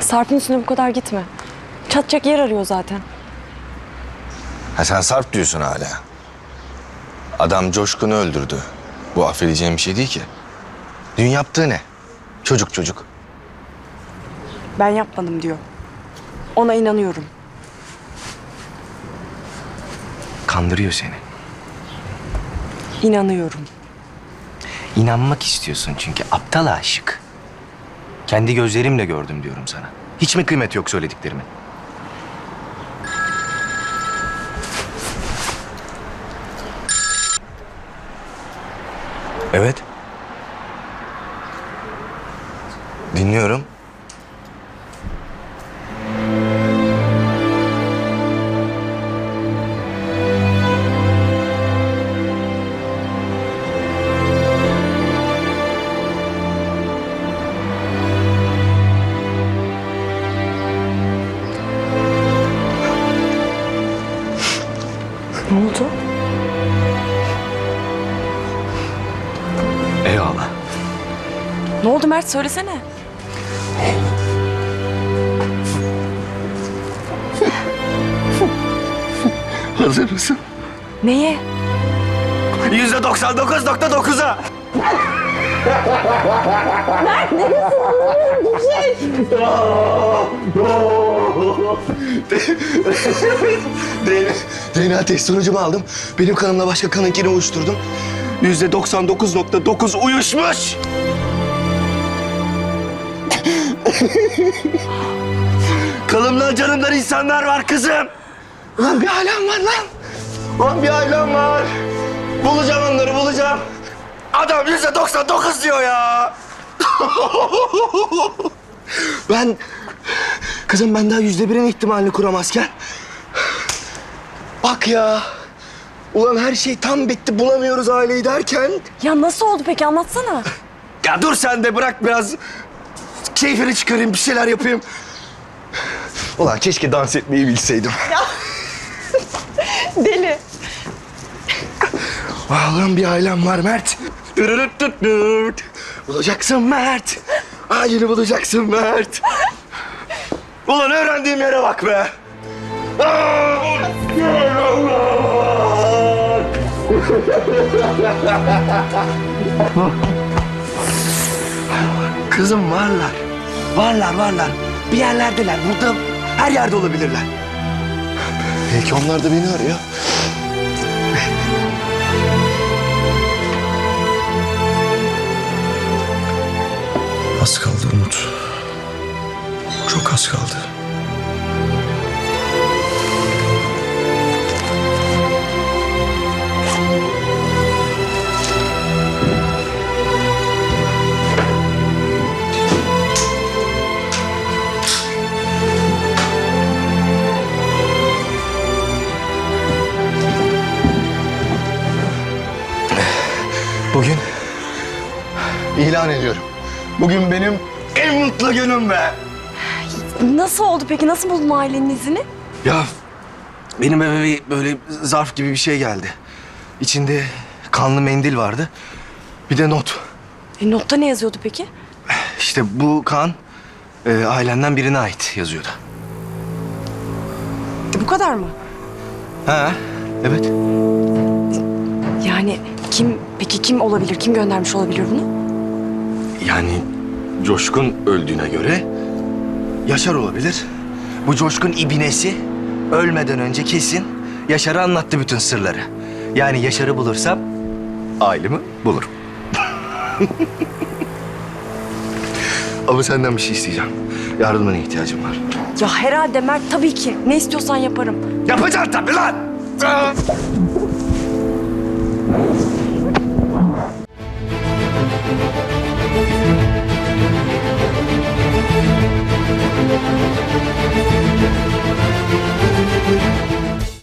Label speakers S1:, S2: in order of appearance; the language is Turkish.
S1: Sarp'ın üstüne bu kadar gitme. Çatacak yer arıyor zaten.
S2: Ha sen Sarp diyorsun hala. Adam Coşkun'u öldürdü. Bu affedeceğim bir şey değil ki. Dün yaptığı ne? Çocuk çocuk.
S1: Ben yapmadım diyor. Ona inanıyorum.
S3: Kandırıyor seni.
S1: İnanıyorum.
S3: İnanmak istiyorsun çünkü aptal aşık. Kendi gözlerimle gördüm diyorum sana. Hiç mi kıymet yok söylediklerimin?
S2: Evet. Dinliyorum.
S1: Ne oldu Mert söylesene.
S3: Hazır mısın?
S1: Neye?
S3: Yüzde doksan dokuz nokta dokuza.
S2: DNA, DNA test sonucumu aldım. Benim kanımla başka kanınkini uyuşturdum. Yüzde 99.9 uyuşmuş. Kanımdan canımdan insanlar var kızım. Lan bir ailem var lan. Lan bir ailem var. Bulacağım onları bulacağım. Adam yüzde 99 diyor ya. ben... Kızım ben daha yüzde birin ihtimalini kuramazken... Bak ya. Ulan her şey tam bitti bulamıyoruz aileyi derken...
S1: Ya nasıl oldu peki anlatsana.
S2: Ya dur sen de bırak biraz keyfini çıkarayım bir şeyler yapayım. Ulan keşke dans etmeyi bilseydim.
S1: Deli.
S2: Oğlum bir ailem var Mert. Bulacaksın Mert. Aileni bulacaksın Mert. Ulan öğrendiğim yere bak be. Kızım varlar. Varlar varlar. Bir yerlerdeler. Burada her yerde olabilirler. Belki onlar da beni arıyor. Az kaldı Umut. Çok az kaldı. Bugün ilan ediyorum. Bugün benim en mutlu günüm be.
S1: Nasıl oldu peki? Nasıl buldun ailenin izini?
S2: Ya benim eve bir böyle zarf gibi bir şey geldi. İçinde kanlı mendil vardı. Bir de not.
S1: E, notta ne yazıyordu peki?
S2: İşte bu kan e, ailenden birine ait yazıyordu.
S1: E, bu kadar mı?
S2: Ha, evet.
S1: Kim olabilir? Kim göndermiş olabilir bunu?
S2: Yani Coşkun öldüğüne göre Yaşar olabilir. Bu Coşkun ibinesi ölmeden önce kesin Yaşar'a anlattı bütün sırları. Yani Yaşar'ı bulursam ailemi bulurum. Ama senden bir şey isteyeceğim. Yardımına ihtiyacım var.
S1: Ya herhalde Mert tabii ki. Ne istiyorsan yaparım.
S2: Yapacaksın tabii lan.